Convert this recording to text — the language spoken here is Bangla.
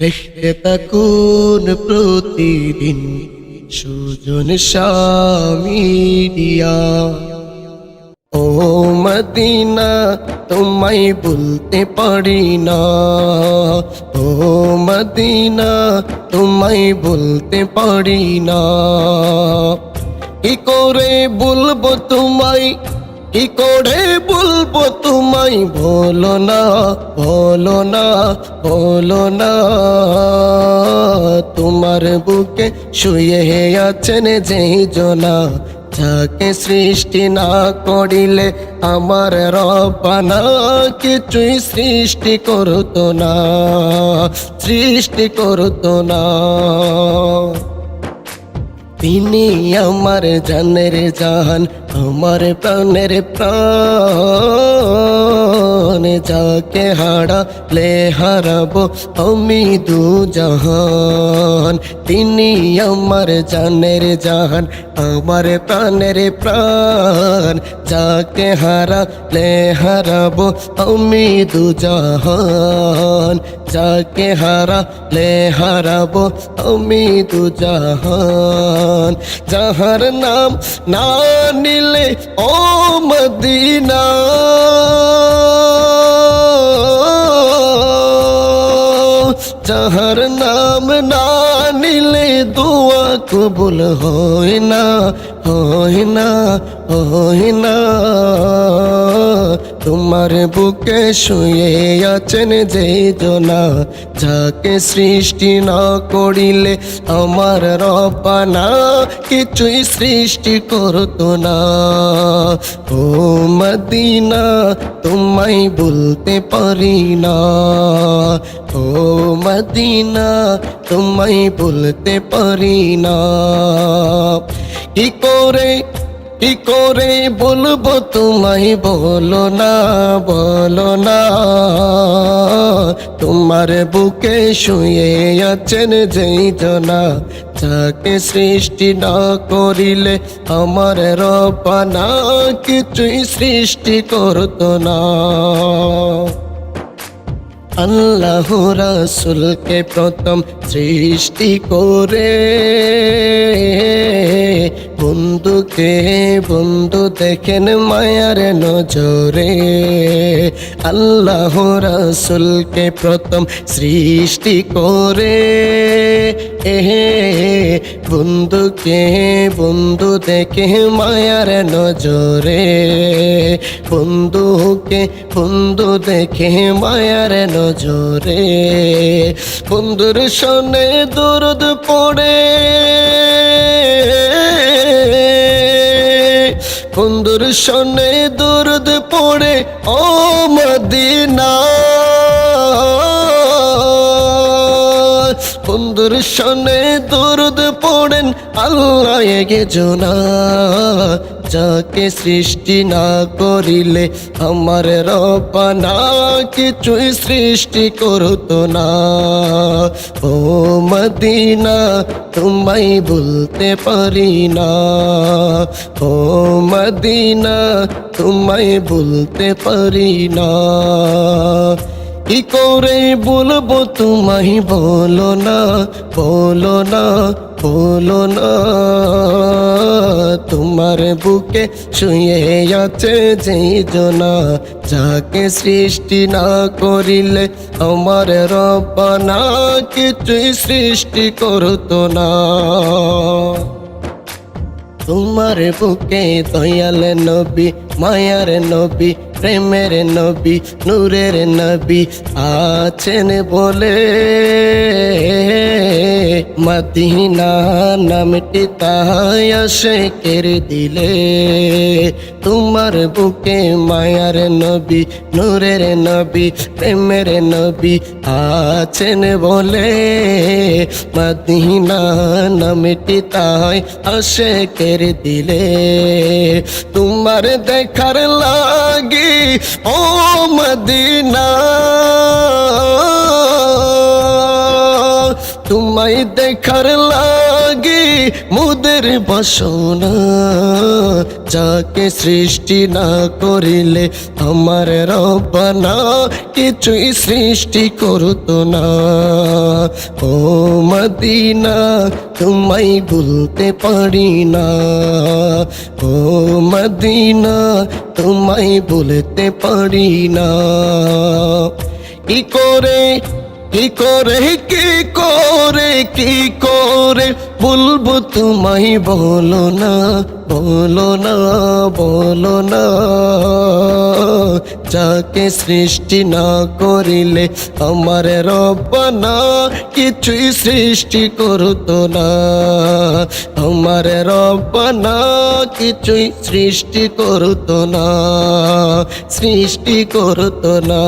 দেখতে থাকুন প্রতিদিন সুজন শামিডিয়া ও মদিনা, তোমায় বলতে পারি না। ও মদিনা, তোমায় বলতে পারি না। কি করে বলব তোমায়? কি করে বলব তোমায়? বলো না বলো না বলো না। তোমার বুকে শুয়ে আছেন যেই জনা যাকে সৃষ্টি না করিলে আমার রবানা কিছুই সৃষ্টি করতো না, সৃষ্টি করতো না। তিনি আমার জানের জান আমার প্রাণের প্রাণ। যাকে হারালে হারাবো আমি দু জাহান তিনি আমার জানের জান আমার প্রাণের প্রাণ যাকে হারালে হারাবো আমি দু জাহান যাকে হারালে হারাবো আমি দু জাহান যাহার নাম না নিলে ও মদিনা যাহার নাম না নিলে দোয়া কবুল হয় না হয় না হয় না তোমার বুকে শুয়ে আছেন জনা, যাকে সৃষ্টি না করিলে আমার রবানা কিছুই সৃষ্টি করতো না। ও মদিনা, তোমায় বলতে পারি না। ও মদিনা, তোমায় বলতে পারি না। কি করে কি করে বলব তোমায়? বলো না বলো না। তোমার বুকে শুয়ে আছেন যেই জনা। যাকে সৃষ্টি না করিলে আমার রবানা কিছুই সৃষ্টি করতো না। আল্লাহ রাসুলকে প্রথম সৃষ্টি করে। বন্ধুকে বন্ধু দেখেন মায়ার নজরে। আল্লাহ রাসুলকে প্রথম সৃষ্টি করে। এহে, বন্ধুকে বন্ধু দেখে মায়ার নজরে। বন্ধুকে বন্ধু দেখে মায়ার নজরে। বন্ধুর সনে দরদ পড়ে। বন্ধুর সনে দরদ পড়ে। ও বন্ধুর সনে দরদ পড়েন, আল্লাহ এগে জোনা। যাকে সৃষ্টি না করিলে আমার রবানা কিছুই সৃষ্টি করতো না। ও মদিনা, তোমায় বলতে পারি না। ও মদিনা, তোমায় বলতে পারি না। কি করে বলব তোমায়? বলো না বলো না বলো না। তোমার বুকে শুয়ে আছে যেই জনা, যাকে সৃষ্টি না করিলে আমার রবানা কিছুই সৃষ্টি করতো না। তোমার বুকে দয়াল নবী, মায়ার নবী প্রেমের নবী, নূরের নবী আছেন বলে। মদিনা নামটি আসে কেড়ে দিলে। তোমার বুকে মায়ার নবী, নূরের নবী, প্রেমের নবী আছেন বলে। মদিনা নামটি আসে কেড়ে দিলে। তোমার দেখার লাগি ও মদিনা তোমায় দেখার লাগে মুদের বাসনা যাকে সৃষ্টি না করিলে আমার রব্বানা কিছুই সৃষ্টি করতো না। ও মদিনা, তোমায় ভুলতে পারি না। ও মদিনা, তোমায় ভুলতে পারি না। কি করে কি করে কি করে কি করে বলব তোমায় বলো না? বলো না বলো না। যাকে সৃষ্টি না করিলে আমার রব্বানা কিছুই সৃষ্টি করতো না। আমার রব্বানা কিছুই সৃষ্টি করতো না, সৃষ্টি করতো না।